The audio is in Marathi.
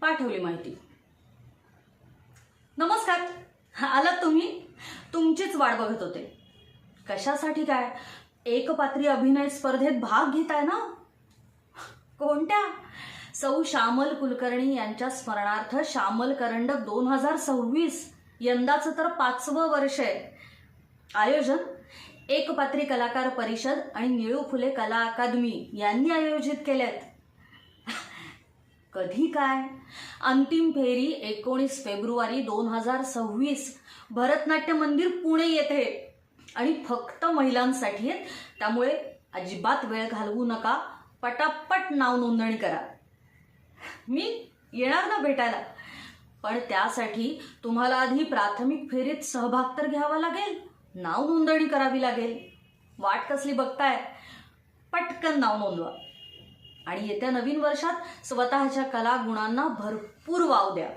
पाठवली माहिती. नमस्कार. आलात तुम्ही? तुमचीच वाट बघत होते. कशासाठी काय? एकपात्री अभिनय स्पर्धेत भाग घेताय ना? कोणत्या? सौ श्यामल कुलकर्णी यांच्या स्मरणार्थ श्यामल करंडक दोन हजार सव्वीस यंदाचं तर पाचवं वर्ष आहे. आयोजन एकपात्री कलाकार परिषद आणि निळू फुले कला अकादमी यांनी आयोजित केलेत कधी काय? अंतिम फेरी एकोणीस फेब्रुवारी दोन हजार सव्वीस. भरतनाट्य मंदिर पुणे येथे. आणि फक्त महिलांसाठी आहेत. त्यामुळे अजिबात वेळ घालवू नका. पटापट नाव नोंदणी करा. मी येणार ना भेटायला. पण त्यासाठी तुम्हाला आधी प्राथमिक फेरीत सहभाग तर घ्यावा लागेल. नाव नोंदणी करावी लागेल. वाट कसली बघताय? पटकन नाव नोंदवा. आणि येत्या नवीन वर्षात स्वतःच्या कला गुणांना भरपूर वाव द्या.